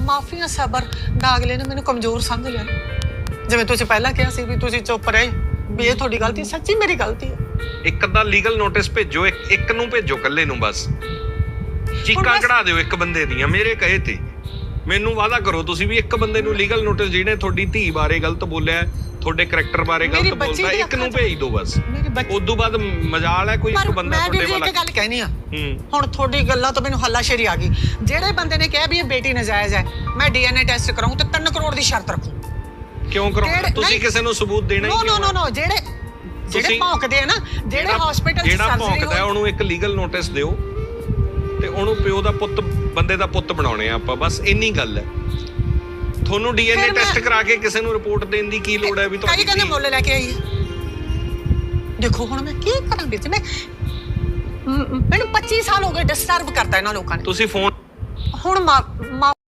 ਮਾਫੀਆਂ ਸਬਰ ਦਾ ਅਗਲੇ ਨੇ ਮੈਨੂੰ ਕਮਜ਼ੋਰ ਸਮਝ ਲਿਆ। ਜਿਵੇਂ ਤੁਸੀਂ ਪਹਿਲਾਂ ਕਿਹਾ ਸੀ ਵੀ ਤੁਸੀਂ ਚੁੱਪ ਰਹੇ ਵੀ ਇਹ ਤੁਹਾਡੀ ਗਲਤੀ ਸੱਚੀ ਮੇਰੀ ਗਲਤੀ ਹੈ। ਇੱਕ ਅੱਧਾ ਲੀਗਲ ਨੋਟਿਸ ਭੇਜੋ ਇੱਕ ਇੱਕ ਨੂੰ ਭੇਜੋ ਇਕੱਲੇ ਨੂੰ ਬਸ। ਚੀਕਾਂ ਕਢਾ ਦਿਓ ਇੱਕ ਬੰਦੇ ਦੀਆਂ ਮੇਰੇ ਕਹੇ ਤੇ। ਮੈਨੂੰ ਵਾਅਦਾ ਕਰੋ ਤੁਸੀਂ ਵੀ ਇੱਕ ਬੰਦੇ ਨੂੰ ਲੀਗਲ ਨੋਟਿਸ ਜਿਹਨੇ ਤੁਹਾਡੀ ਧੀ ਬਾਰੇ ਗਲਤ ਬੋਲਿਆ ਤੁਹਾਡੇ ਕੈਰੈਕਟਰ ਬਾਰੇ ਗਲਤ ਬੋਲਦਾ ਇੱਕ ਨੂੰ ਭੇਜ ਦਿਓ ਬਸ। ਬੱਚੀ ਉਦੋਂ ਬਾਅਦ ਮਜਾਲ ਹੈ ਕੋਈ ਇੱਕ ਬੰਦਾ ਤੁਹਾਡੇ ਵਾਲਾ ਇੱਕ ਗੱਲ ਕਹਿਣੀ ਆ ਹੁਣ ਤੁਹਾਡੀ ਗੱਲਾਂ ਤੋਂ ਮੈਨੂੰ ਹੱਲਾਸ਼ੇਰੀ ਆ ਗਈ। ਜਿਹੜੇ ਬੰਦੇ ਨੇ ਕਿਹਾ ਵੀ ਇਹ ਬੇਟੀ ਨਜਾਇਜ਼ ਹੈ ਮੈਂ ਡੀਐਨਏ ਟੈਸਟ ਕਰਾਉਂ ਤੇ 3 ਕਰੋੜ ਦੀ ਸ਼ਰਤ ਰੱਖੂ। ਕਿਉਂ ਕਰੋ ਕਿਹੜੇ- ਤੁਸੀਂ। ਕਿਸੇ ਨੂੰ ਸਬੂਤ ਦੇਣਾ ਹੀ ਨੋ ਨੋ? ਨੋ ਜਿਹੜੇ ਜਿਹੜੇ ਭੌਂਕਦੇ ਆ ਨਾ ਜਿਹੜੇ ਜਿਹੜਾ- ਹਸਪੀਟਲ ਚ ਜਿਹੜਾ ਸਰਜਰੀ ਭੌਂਕਦਾ ਹੈ, ਉਹਨੂੰ ਇੱਕ ਲੀਗਲ ਨੋਟਿਸ ਦਿਓ ਤੇ ਉਹਨੂੰ ਪਿਓ ਦਾ ਪੁੱਤ ਬੰਦੇ ਦਾ ਪੁੱਤ ਬਣਾਉਣੇ ਆ ਆਪਾਂ ਬਸ ਇੰਨੀ ਗੱਲ ਹੈ। ਤੁਹਾਨੂੰ ਡੀਐਨਏ ਫਿਰ ਮੈਂ- ਟੈਸਟ ਕਰਾ ਕੇ ਕਿਸੇ ਨੂੰ ਰਿਪੋਰਟ ਦੇਣ ਦੀ ਕੀ ਲੋੜ ਹੈ ਵੀ ਕਹਿੰਦੇ ਧੀ- ਮੁੱਲ ਲੈ ਕੇ ਆਈ? ਹੈ ਦੇਖੋ ਹੁਣ ਮੈਂ ਕੀ ਕਰਾਂ ਵਿੱਚ? ਮੈਂ ਮੈਨੂੰ 25 ਸਾਲ ਹੋ ਗਏ ਡਿਸਟਰਬ ਕਰਤਾ ਇਹਨਾਂ ਲੋਕਾਂ ਨੇ। ਤੁਸੀਂ ਫੋਨ ਹੁਣ ਮਾਂ